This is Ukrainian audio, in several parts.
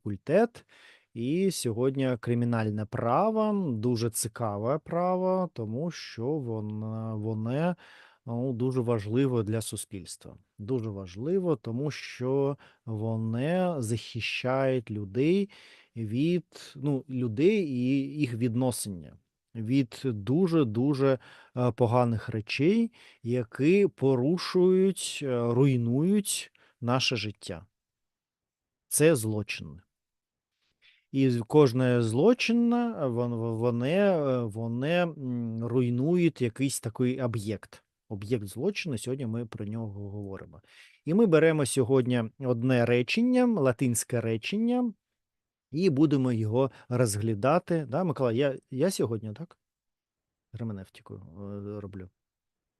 факультет. І сьогодні кримінальне право дуже цікаве право, тому що воно, воно ну, дуже важливо для суспільства. Дуже важливо, тому що вони захищають людей від ну, людей і їх відносини від дуже дуже поганих речей, які порушують, е, руйнують наше життя. Це злочин. І кожне злочин, е, вони, е, вони руйнують якийсь такий об'єкт. Об'єкт злочину. Сьогодні ми про нього говоримо. І ми беремо сьогодні одне речення, латинське речення, і будемо його розглядати. Да, Миколай, я, я сьогодні, так? Герменевтику е, роблю.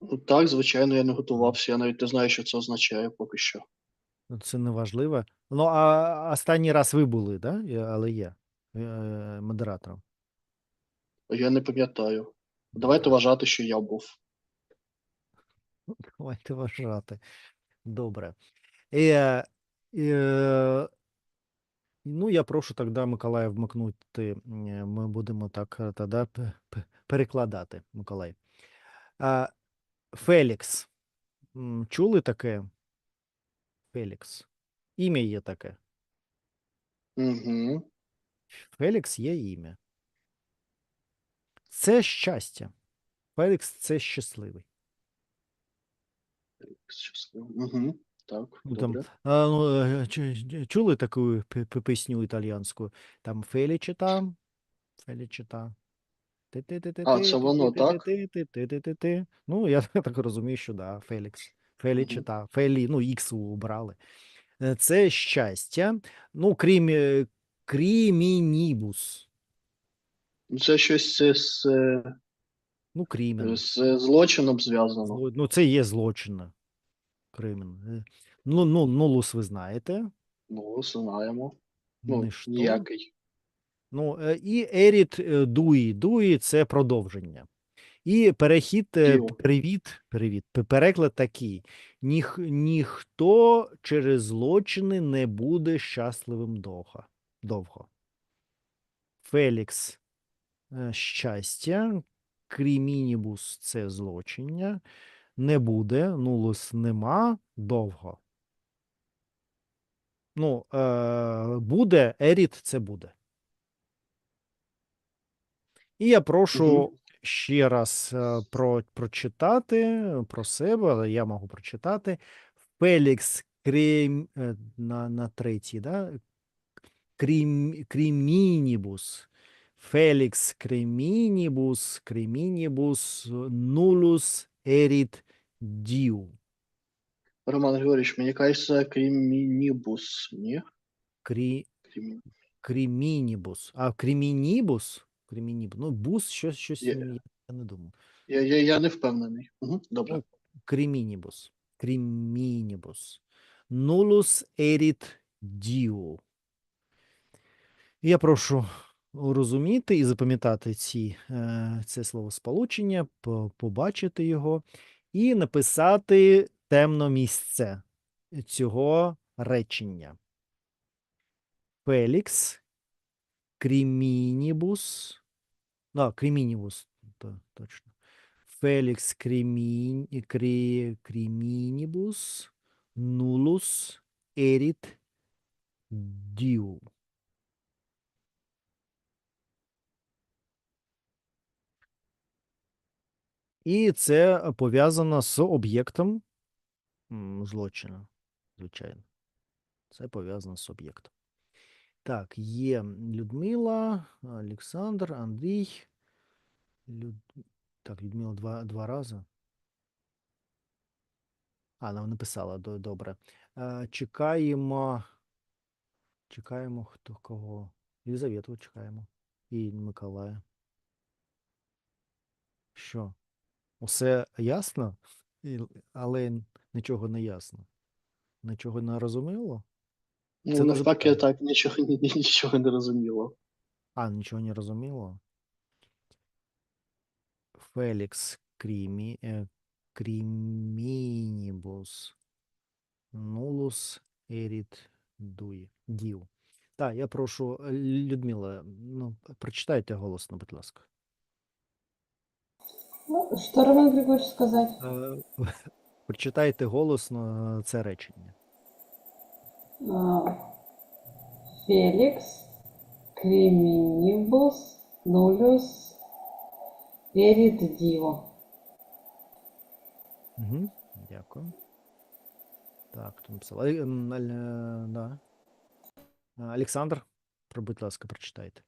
Ну, Так, звичайно, я не готувався. Я навіть не знаю, що це означає поки що. Ну, Це не важливо. Ну, а останній раз ви були, да? Але я е, модератором. Я не пам'ятаю. Давайте вважати, що я був. Давайте вважати. Добре. Е, е, ну, я прошу тоді Миколая вмикнути. е, Ми будемо так е, тоді перекладати, Миколай. Фелікс. Чули таке? Фелікс. Ім'я є таке. Угу. Фелікс є ім'я. Це щастя. Фелікс це щасливий. Фелікс щасливий. Угу. Так, там, а, Чули таку пісню італіянську? Там Фелічета. Фелічета. А, це воно, так? Ну, я так розумію, що да, Фелікс. Фелічита, Фелі, ну, ікс убрали. Е, Це щастя. Ну, крім крімінібус. Ну, Це щось з, з, Ну, крімен. з злочином зв'язано. Ну, це є злочин. Кримен. Ну, ну, нулус ви знаєте. Ну, знаємо. Ну, ніякий. Ну, і Еріт Дуї. Дуї це продовження. І перехід, е, привіт, привіт, переклад такий: Ніх, ніхто через злочини не буде щасливим довго. довго. Фелікс е, щастя, крімінібус це злочиння, не буде, нулус нема, довго. Ну, е, буде, еріт це буде. І я прошу. Ще раз е, про, прочитати про себе, але я можу прочитати. Фелікс Крім, е, на, на третій, да? Крім, Крімінібус. Фелікс Кремінібус, Кремінібус, нулус еріт діу. Роман Григорійович, мені кажеться, кримінібус, ні? Крі, Кремінібус. А Кремінібус? Кремінібус. Ну, бус, щось, щось я, я не думаю. Я, я, я не впевнений. Угу. Добре. Ну, Кримінібус. Кримінібус. Нулус еріт діу. Я прошу розуміти і запам'ятати ці, е, це словосполучення, по- побачити його і написати темно місце цього речення. Фелікс, крімінібус. А, крімінібус, то, точно. Фелікс крімін, крі, крімінібус, нулус еріт діу. І це пов'язано з об'єктом злочину, звичайно. Це пов'язано з об'єктом. Так, є Людмила, Олександр, Андрій. Люд... Так, Людмила два, два рази. А, вона написала добре. Е, Чекаємо. Чекаємо хто кого. Єлизавету чекаємо. І Миколая. Що? Усе ясно? Але нічого не ясно. Нічого не розуміло? Ну, це навпаки, запитання. так нічого, ні- ні- нічого не розуміло. А, нічого не розуміло. Фелікс Крімі, е, Крімінібус. Нулус Еріт Дуї. Діу. Так, я прошу, е, Людмила, ну, прочитайте голосно, будь ласка. Ну, что Роман Григорьевич сказать? Е, Прочитайте голосно це речення. Феликс, Креминибус, Нулюс, Эрит Дио. Угу, дякую. Так, хто написав? Аль- е, да. Олександр, будь ласка, прочитайте.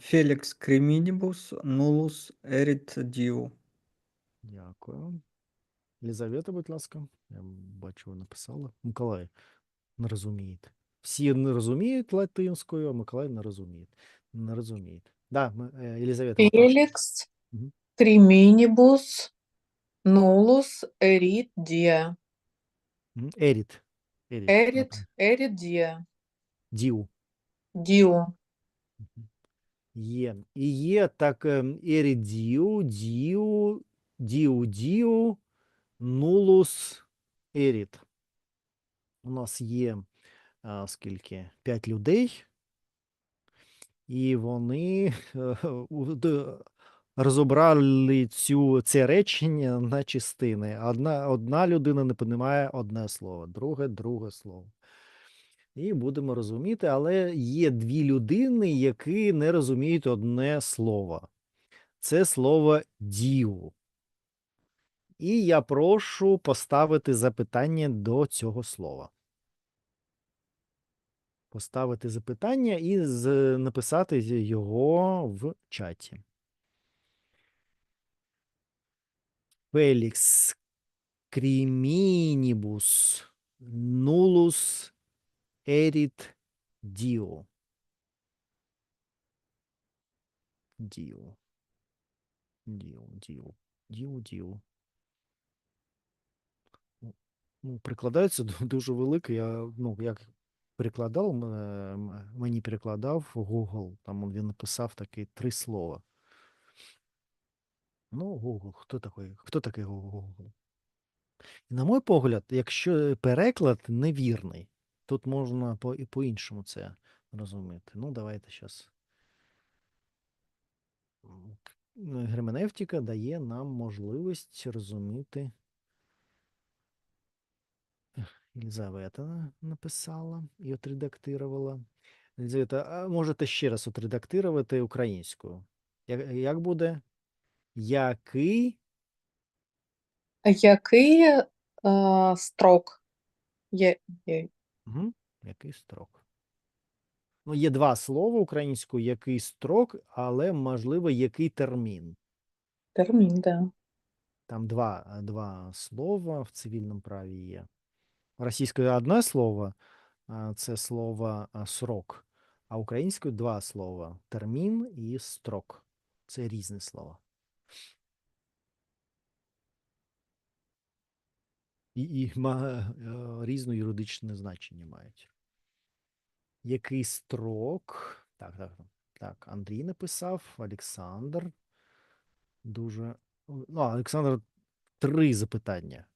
Фелікс Кремінібус, Нулус Еріт Діу. Дякую. Лізавета, будь ласка. Я бачу, ви написали. Миколай, не розумієте. Всі не розуміють латинською, а Миколай не розуміє. Не розумієте. Да, ми, е, Єлизавета. ви прошу. Феликс, Мгм. Креминибус, Нулус, Эрит, Диа. Мгм, Еріт. Еріт. Эрит, напевно. Эрит, Диа. Діу. Дио. Мгм. Є. І є так ем, ерідіу, діу, діу, діу, нулус, еріт. У нас є а, скільки? П'ять людей, і вони е, розібрали це речення на частини. Одна, одна людина не понімає одне слово, друге друге слово. І будемо розуміти, але є дві людини, які не розуміють одне слово. Це слово діву. І я прошу поставити запитання до цього слова. Поставити запитання і написати його в чаті. Фелікс Крімінібус Нулус Еріт Діо. Діо. Діо, діо, діо, діо. Ну, прикладається дуже велике. Я, ну, як перекладав, мені перекладав Google, там він написав такі три слова. Ну, Google, хто такий? Хто такий Google? І на мій погляд, якщо переклад невірний, тут можна по, і по-іншому це розуміти. Ну, давайте зараз. Герменевтика дає нам можливість розуміти. Єлизавета написала і отредактувала. Єлизавета, а можете ще раз отредактувати українською. Як, як буде? Який Який е, строк? Є, є. Угу. Який строк? Ну, є два слова українською, який строк, але, можливо, який термін. Термін, да. Там два, два слова в цивільному праві є. Російською одне слово, це слово срок, а українською два слова термін і строк. Це різні слова. І, і ма, е, різне юридичне значення мають. Який строк? Так, так. Так, Андрій написав, Олександр. Дуже. Ну, Олександр три запитання.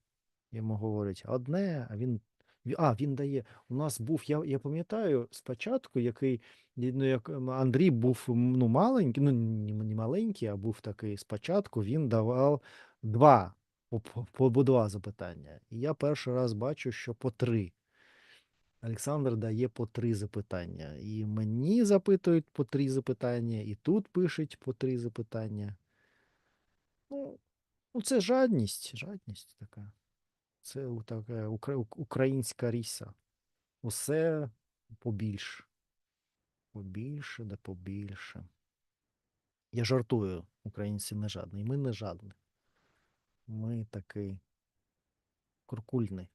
Йому говорять одне, а він. А, він дає. У нас був, я, я пам'ятаю, спочатку, який ну, як Андрій був ну, маленький, ну не, маленький, а був такий спочатку, він давав два, по, по два запитання. І я перший раз бачу, що по три. Олександр дає по три запитання. І мені запитують по три запитання, і тут пишуть по три запитання. Ну, ну це жадність, жадність така. Це така українська ріса. Усе побільше. Побільше да побільше. Я жартую, українці не жадні. Ми не жадні. Ми такий куркульний.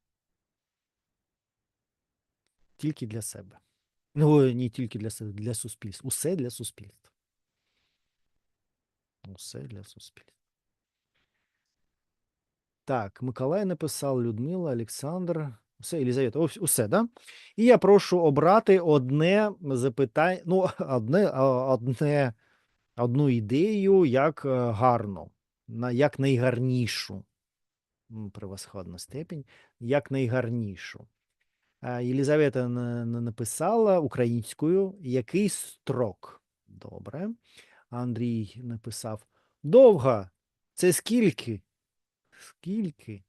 Тільки для себе. Ну, не тільки для себе, для суспільства. Усе для суспільства. Усе для суспільства. Так, Миколай написав, Людмила, Олександр. Все, Елізавета, усе, да? І я прошу обрати одне запитання, ну, одне, одне, одну ідею як е, гарну, як найгарнішу. превосходна степінь, як найгарнішу. Єлізавета на- на- написала українською який строк. Добре. Андрій написав довга. Це скільки? Скільки?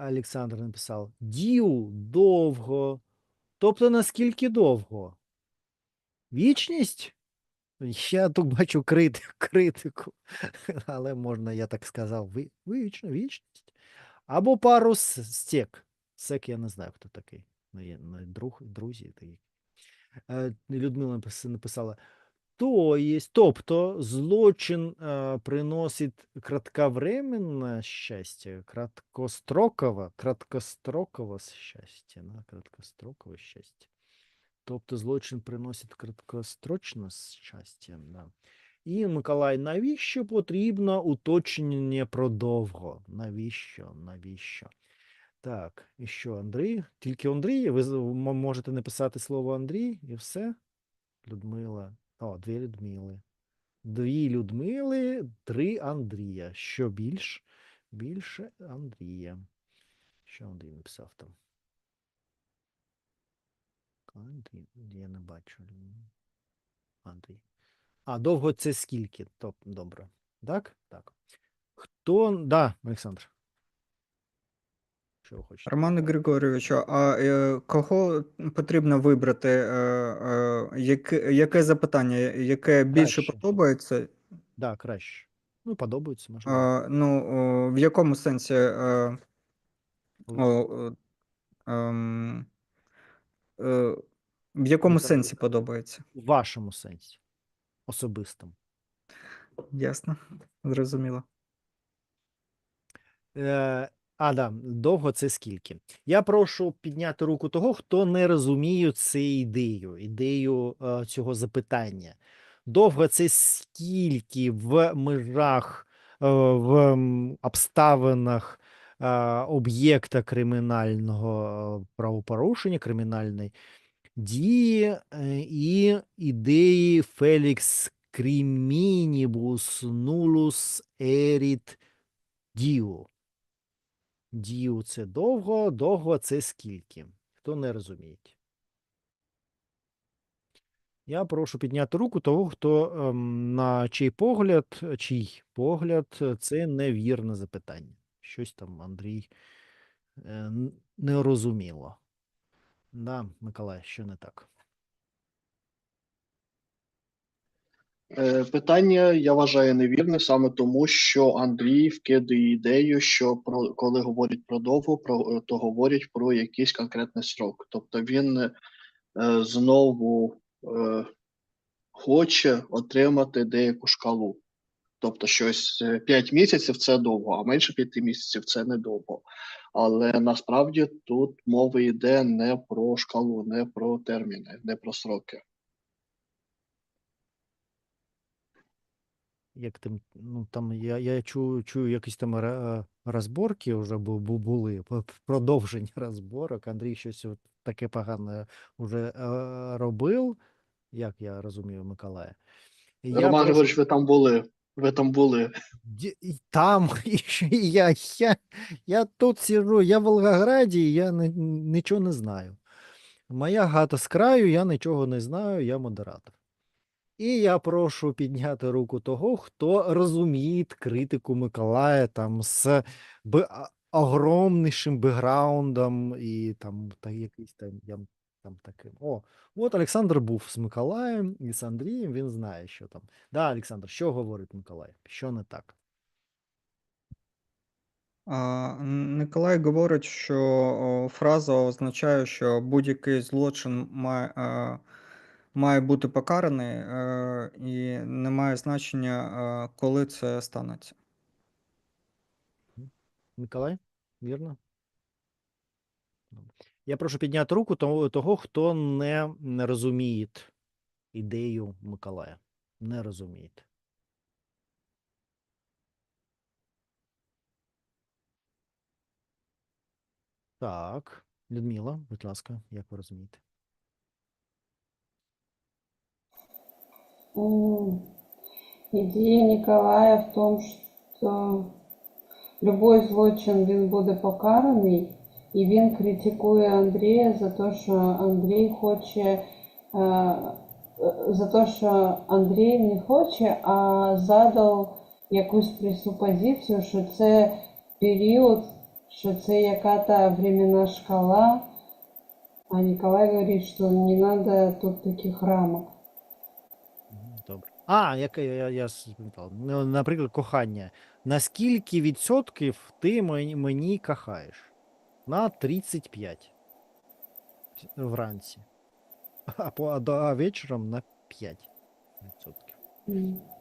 Олександр написав дів довго. Тобто наскільки довго? Вічність? Я тут бачу критику, критику, але можна, я так сказав, вічно, вічність. Або пару стек. Сек я не знаю, хто такий. Ну, ну, друг, друзі такі. Е, Людмила написала: то есть, тобто злочин е, приносить кратковременне щастя, краткострокове, краткострокове щастя, да? краткострокове щастя. Тобто злочин приносить краткострочне щастя. Да. І Миколай, навіщо потрібно уточнення про довго? Навіщо? Навіщо? Так, і що, Андрій? Тільки Андрій? Ви можете написати слово Андрій і все? Людмила. О, дві Людмили. Дві Людмили, три Андрія. Що більш? Більше Андрія. Що Андрій написав там? Я не бачу. Андрій. А, довго це скільки? Топ, добре. Так? Так. Хто. Да, Олександр. Що ви хочете? Романе Григорійовичу, а е, кого потрібно вибрати? Е, е, яке, яке запитання, яке більше Краще. подобається? Да, краще. Ну, подобається, можливо. Е, ну, о, в якому сенсі? Е, В- о, ем, е, в якому це сенсі подобається? У вашому сенсі. Особистому. Ясно, зрозуміло. Е, а, да, довго це скільки? Я прошу підняти руку того, хто не розуміє цю ідею, ідею е, цього запитання. Довго це скільки в межах, е, в обставинах е, об'єкта кримінального е, правопорушення, кримінальної дії е, і ідеї Фелікс Крімінібус нулус еріт діу. Діу це довго, довго це скільки. Хто не розуміє. Я прошу підняти руку того, хто ем, на чий погляд, чий погляд, е, це невірне запитання. Щось там Андрій е, не розуміло. Да, Миколай, що не так? Е, Питання я вважаю невірне саме тому, що Андрій вкидає ідею, що про коли говорять про довго, про то говорять про якийсь конкретний срок. Тобто він е, знову е, хоче отримати деяку шкалу. Тобто, щось 5 місяців це довго, а менше 5 місяців це недовго. Але насправді тут мова йде не про шкалу, не про терміни, не про сроки. Як там, ну там я, я чую, чую якісь там розборки вже бу- бу- були, продовження розборок. Андрій щось таке погане вже робив, як я розумію, Миколая. Я Роман Григорович, ви там були. Ви там були. І Там і я, я, я тут сижу, я в Волгограді, я не, нічого не знаю. Моя хата з краю, я нічого не знаю, я модератор. І я прошу підняти руку того, хто розуміє критику Миколая там з б, огромнішим бекграундом і там та якийсь там, я, там таким. О, от Олександр був з Миколаєм і з Андрієм, він знає, що там. Да, Олександр, що говорить Миколай? Що не так? Николай говорить, що фраза означає, що будь-який злочин має, має бути покараний, е, і не має значення, е, коли це станеться. Миколай? Вірно? Я прошу підняти руку того, хто не, не розуміє ідею Миколая. Не розуміє. Так, Людмила, будь ласка, як ви розумієте? Идея Николая в том, что любой злочин він буде покараний, і він критикує Андрія за те, що Андрій хоче, е, е, за те, що Андрій не хоче, а задав якусь пресупозицію, що це період, що це яка-то временна шкала, а Ніколай говорить, що не треба тут таких рамок. А, яке я, я спам'ятав. Ну, Наприклад, кохання. На скільки відсотків ти мені, мені кохаєш? На 35 вранці. А, по, а, до- а вечором на 5 відсотків.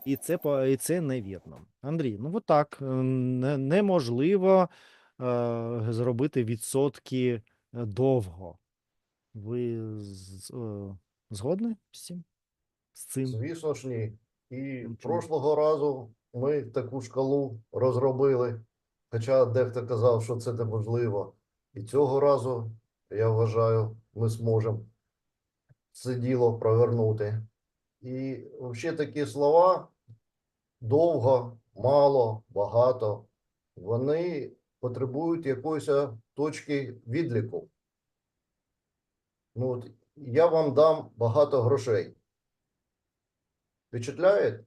І це, по- і це невірно. Андрій, ну от так. е, Не, неможливо е, зробити відсотки е, довго. Ви з, е, згодні з цим? З цим? Звісно ж, ні. І чому? прошлого разу ми таку шкалу розробили, хоча дехто казав, що це неможливо. І цього разу, я вважаю, ми зможемо це діло провернути. І взагалі такі слова довго, мало, багато, вони потребують якоїсь точки відліку. Ну, от я вам дам багато грошей. Впечатляє?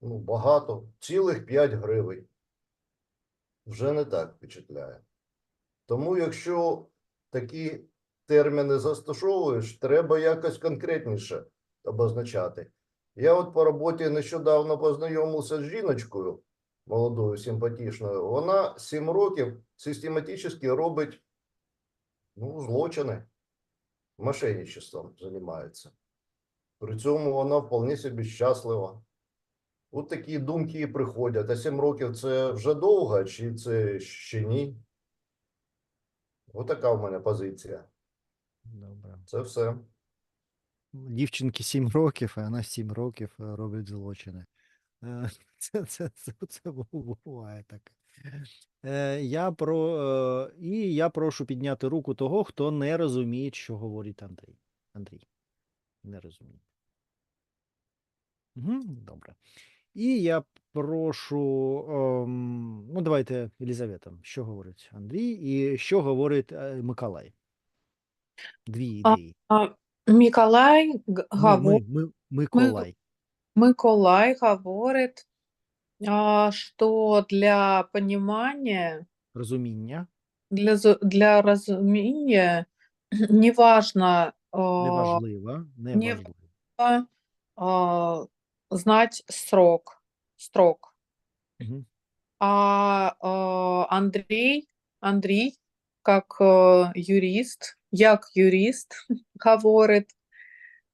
Ну, багато. Цілих 5 гривень. Вже не так впечатляє. Тому, якщо такі терміни застосовуєш, треба якось конкретніше обозначати. Я от по роботі нещодавно познайомився з жіночкою молодою, симпатичною. Вона 7 років систематично робить ну, злочини, мошенничеством займається. При цьому вона вполне собі щаслива. От такі думки і приходять. А 7 років це вже довго, чи це ще ні? Отака в мене позиція. Добре. Це все. Дівчинки 7 років, а вона 7 років е, робить злочини. Е, Це, це, це, це буває таке. Е, Я про, і я прошу підняти руку того, хто не розуміє, що говорить Андрій. Андрій. Не розуміє. Угу, добре. І я прошу, ем, ну давайте, Елізавета, що говорить Андрій і що говорить е, Миколай? Дві ідеї. А, Миколай говорит, ми, ми, Миколай. Миколай говорит, а, что для понимания, Розуміння. для, за- для разумения неважно Неважливо, неважливо. а, знать срок, строк. Мгм. А а, Андрей, Андрей, как э, юрист, як юрист, говорит,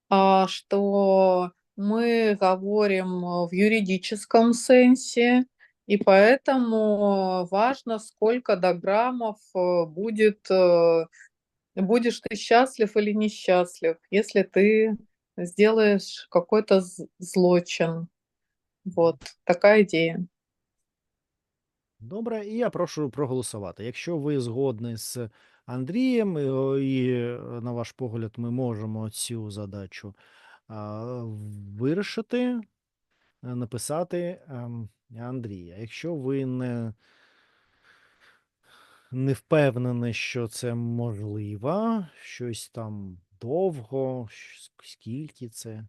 а, что мы говорим э, в юридическом сенсе, и поэтому важно, сколько до граммов э, будет, э, будешь ты счастлив или несчастлив, если ты сделаешь какой-то злочин. Вот такая идея. Добре, і я прошу проголосувати. Якщо ви згодні з Андрієм, і, е, на ваш погляд, ми можемо цю задачу вирішити, написати ем, Андрія. Якщо ви не, не впевнені, що це можливо, щось там довго, скільки це,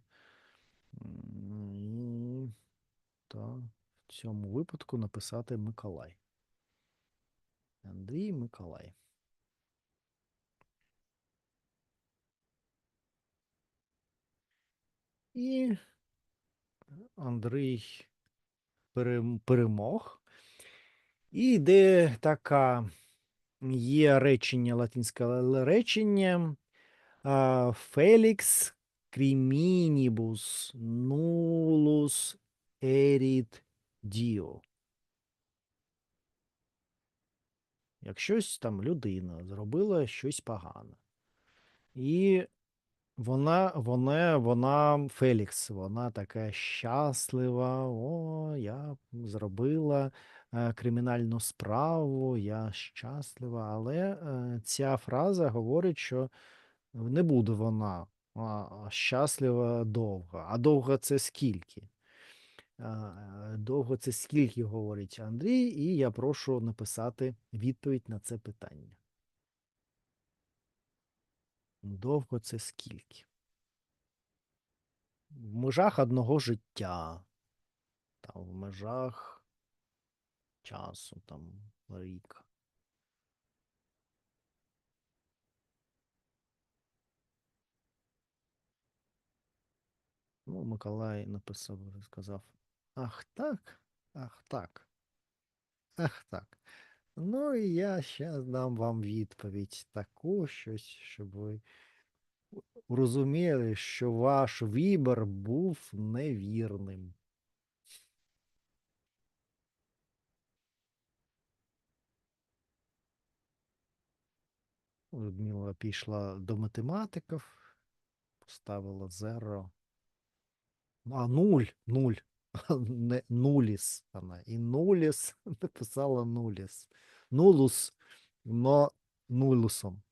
то в цьому випадку написати Миколай. Андрій Миколай. І Андрій перемог. І йде така, є речення, латинське речення Фелікс крімінібус нулус еріт діо. Якщось Як щось там людина зробила щось погане. І вона, вона, вона Фелікс, вона така щаслива. О, я зробила е, кримінальну справу, я щаслива. Але е, ця фраза говорить, що не буде вона а, щаслива довго. А довго це скільки? А, Довго це скільки говорить Андрій, і я прошу написати відповідь на це питання. Довго це скільки? В межах одного життя, там, в межах часу, там, рік. Ну, Миколай написав, сказав: Ах так, ах так, ах так. Ну і я зараз дам вам відповідь таку, щось, щоб ви розуміли, що ваш вибір був невірним. Людмила пішла до математиків, поставила зеро. А, нуль, нуль. Не нуліс вона. І нуліс написала нуліс. Нулус, но нулусом.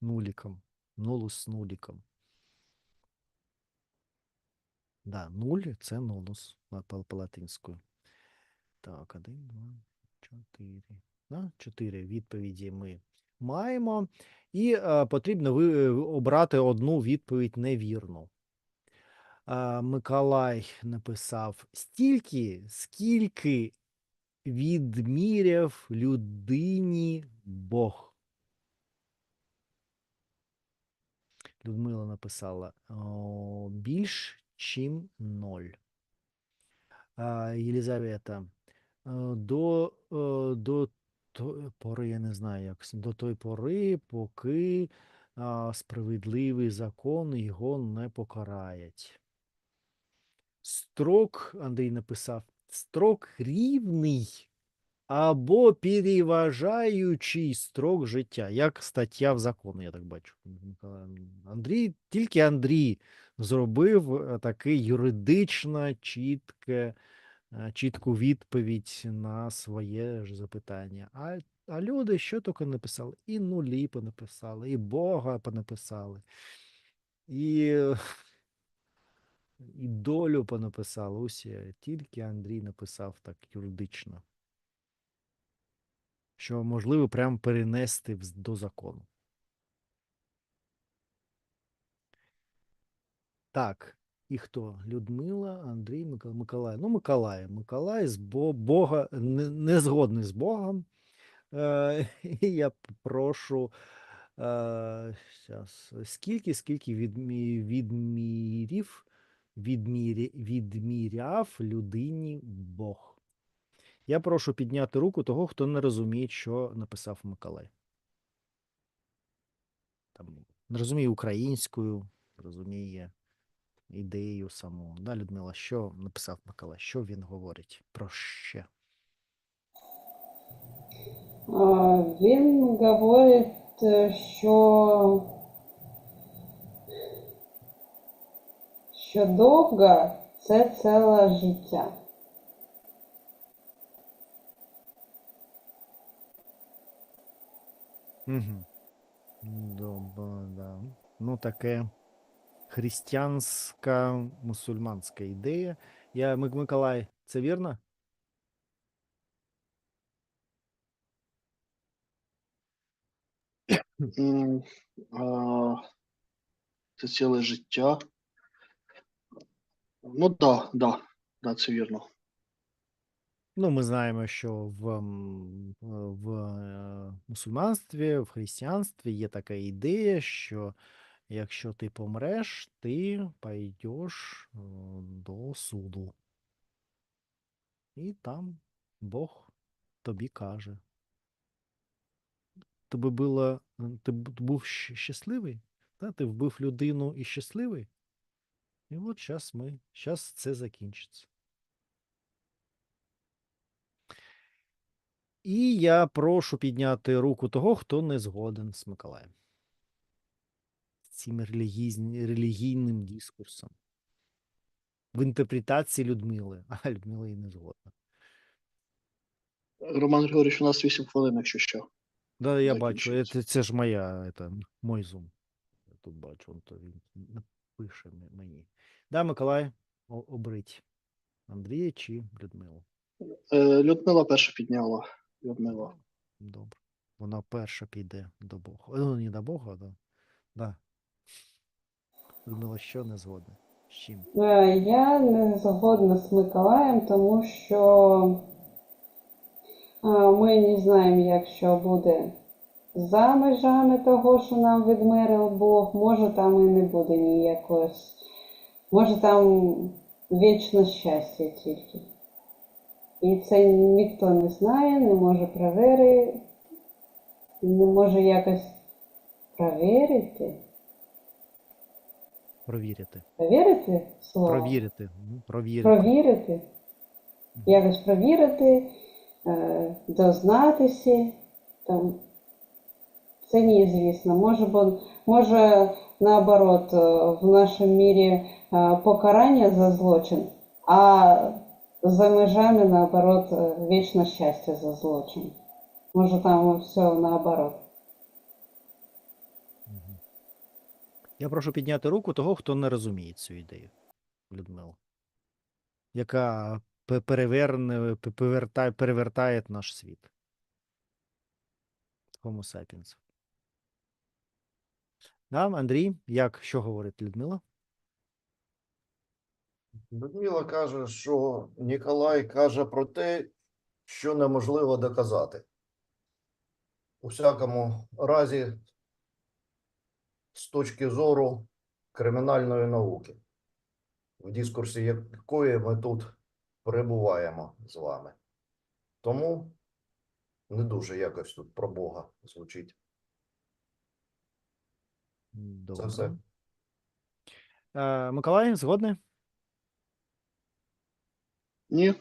Нуліком. Нулус нуліком. Да, нуль це нулус по, по, латинською. Так, один, два, чотири. Да? Чотири відповіді ми маємо. І е, потрібно ви, обрати одну відповідь невірну. Миколай написав стільки, скільки відміряв людині Бог. Людмила написала більш чим ноль. Єлізавета е, до, е, до тої пори, я не знаю, як до тої пори, поки справедливий закон його не покарають. Строк, Андрій написав, строк рівний або переважаючий строк життя, як стаття в законі, я так бачу. Андрій, тільки Андрій зробив е, таке юридично чітке, е, чітку відповідь на своє ж запитання. А, а люди що тільки написали? І нулі понаписали, і Бога понаписали, і, і долю понаписали. Усі. Тільки Андрій написав так юридично. Що можливо прямо перенести до закону. Так, і хто? Людмила, Андрій, Миколай. Ну, Миколай. Миколай з Бога не, згодний з Богом. Е, і я прошу. Е, скільки, скільки відмі, відмірів, відмірі, відміряв людині Бог? Я прошу підняти руку того, хто не розуміє, що написав Миколай. Там, не розуміє українською, розуміє ідею саму. Да, Людмила, що написав Миколай? Що він говорить про ще? Він говорить, е, що, що довго це ціле життя. Угу. Добре, да. Ну, таке християнська мусульманська ідея. Я, Мик- Миколай, це вірно? Це ціле життя. Ну да, да, да, це вірно. Ну, ми знаємо, що в, е, в е, мусульманстві, в християнстві є така ідея, що якщо ти помреш, ти пойдеш е, до суду. І там Бог тобі каже. Тобі було, ти був щасливий? Та? Ти вбив людину і щасливий? І от зараз ми, зараз це закінчиться. І я прошу підняти руку того, хто не згоден з Миколаєм. З цим релігійним, релігійним дискурсом. В інтерпретації Людмили. А Людмила і не згодна. Роман Григорович, у нас 8 хвилин, якщо що. Да, я бачу, це, це ж моя, це, мой зум. Я тут бачу, он то він напише м- мені. Да, Миколай, обрить. Андрія чи Людмилу? Е, Людмила перша підняла. Людмила. Добре. Вона перша піде до Бога. Ну, не до Бога, а до. Да. Людмила, що не згодна? З чим? Е, Я не згодна з Миколаєм, тому що е, ми не знаємо, як що буде за межами того, що нам відмерив Бог. Може, там і не буде ніякої. с- Може, там вічне щастя тільки. І це ніхто не знає, не може перевірити, не може якось перевірити. Провірити. Перевірити слово? Провірити. ну, Провірити. провірити, якось провірити, е, дознатися. Там. Це неізвісно. Може, може, наоборот, е, в нашому мірі е, покарання за злочин, а за межами, наоборот, е, вічне щастя за злочин. Може, там все наоборот. Я прошу підняти руку того, хто не розуміє цю ідею, Людмила, яка перевертає, перевертає наш світ. Homo sapiens. Да, Андрій, як що говорить Людмила? Людмила каже, що Ніколай каже про те, що неможливо доказати. У всякому разі, з точки зору кримінальної науки, в дискурсі якої ми тут перебуваємо з вами. Тому не дуже якось тут про Бога звучить. Добре. все. Е, Миколай, згодний? Ні,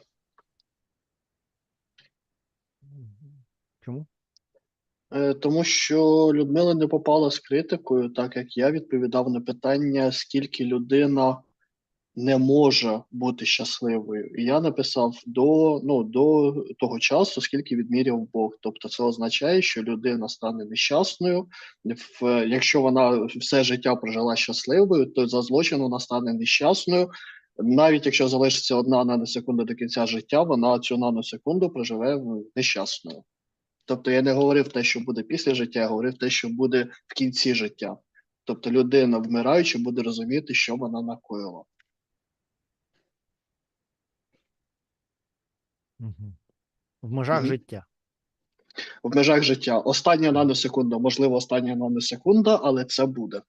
Чому? Е, Тому що Людмила не попала з критикою, так як я відповідав на питання, скільки людина не може бути щасливою. І я написав до, ну, до того часу, скільки відміряв Бог. Тобто це означає, що людина стане нещасною. В, якщо вона все життя прожила щасливою, то за злочин вона стане нещасною. Навіть якщо залишиться одна наносекунда до кінця життя, вона цю наносекунду проживе нещасною. Тобто я не говорив те, що буде після життя, я говорив те, що буде в кінці життя. Тобто людина, вмираючи, буде розуміти, що вона накоїла. В межах Мгм. життя. В межах життя. Остання наносекунда, можливо, остання наносекунда, але це буде.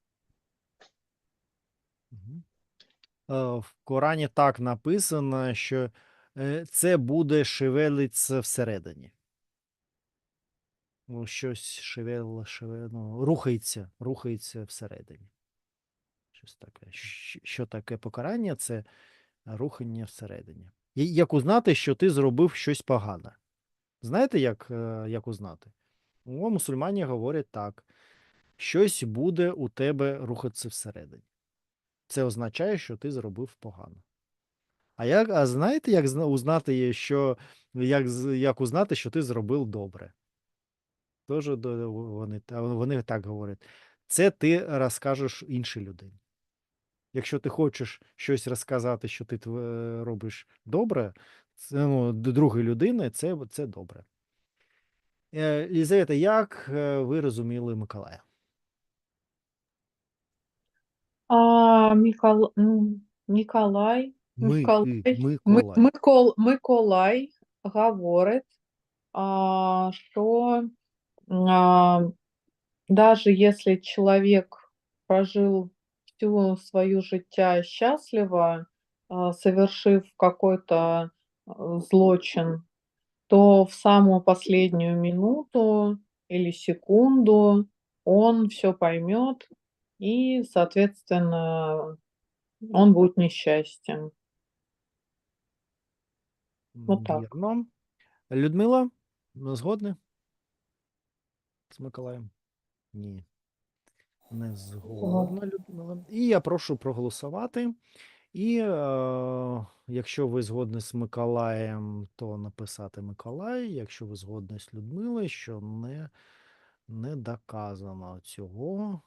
Е, В Корані так написано, що е, це буде шевелиться всередині. Ну, щось шевело, шевело, ну, рухається, рухається всередині. Щось таке. Що таке покарання? Це рухання всередині. Як узнати, що ти зробив щось погане? Знаєте, як, е, як узнати? О, мусульмані говорять так: щось буде у тебе рухатися всередині. Це означає, що ти зробив погано. А як, а знаєте, як узнати, що, як, як узнати, що ти зробив добре? Тоже до- вони, вони так говорять. Це ти розкажеш іншій людині. Якщо ти хочеш щось розказати, що ти робиш добре, це, ну, до другої людини, це, це добре. Е, Лізавета, як е, ви розуміли Миколая? А, Микол... м, Миколай, Миколай. Микол... Миколай говорить, а, а, даже если человек прожил всю свою життя счастливо, а, совершив какой-то а, злочин, то в самую последнюю минуту или секунду он все поймет, и, соответственно, он будет несчастен. Вот так. Вірно. Людмила, ну, згодні? З Миколаєм? Ні. Не згодна, Людмила. І я прошу проголосувати. І е, якщо ви згодні з Миколаєм, то написати Миколай. Якщо ви згодні з Людмилою, що не, не доказано цього,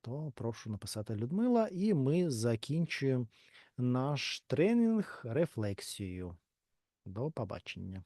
то прошу написати Людмила, і ми закінчуємо наш тренінг рефлексією. До побачення.